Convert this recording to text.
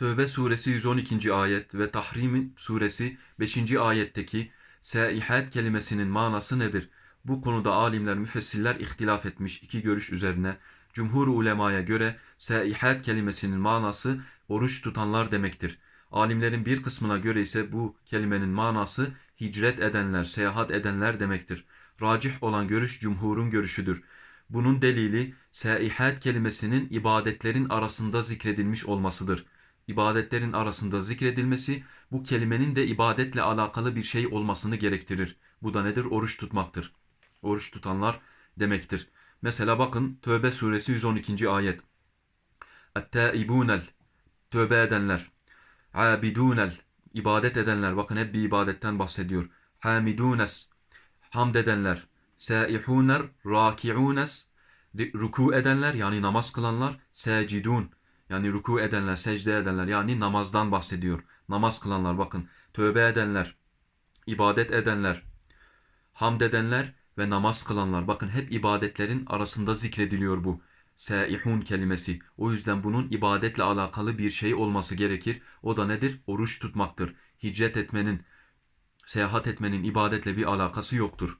Tövbe suresi 112. ayet ve Tahrim suresi 5. ayetteki saihat kelimesinin manası nedir? Bu konuda alimler, müfessirler ihtilaf etmiş iki görüş üzerine. Cumhur ulemaya göre saihat kelimesinin manası oruç tutanlar demektir. Alimlerin bir kısmına göre ise bu kelimenin manası hicret edenler, seyahat edenler demektir. Racih olan görüş cumhurun görüşüdür. Bunun delili saihat kelimesinin ibadetlerin arasında zikredilmiş olmasıdır. İbadetlerin arasında zikredilmesi bu kelimenin de ibadetle alakalı bir şey olmasını gerektirir. Bu da nedir? Oruç tutmaktır. Oruç tutanlar demektir. Mesela bakın Tövbe suresi 112. ayet. Et-taibunel tövbe edenler. Abidunel ibadet edenler. Bakın hep bir ibadetten bahsediyor. Hamidunes hamd edenler. Saihuner rakiunes ruku edenler yani namaz kılanlar. Sacidun yani ruku edenler, secde edenler yani namazdan bahsediyor. Namaz kılanlar bakın. Tövbe edenler, ibadet edenler, hamd edenler ve namaz kılanlar. Bakın hep ibadetlerin arasında zikrediliyor bu. Saihun kelimesi. O yüzden bunun ibadetle alakalı bir şey olması gerekir. O da nedir? Oruç tutmaktır. Hicret etmenin, seyahat etmenin ibadetle bir alakası yoktur.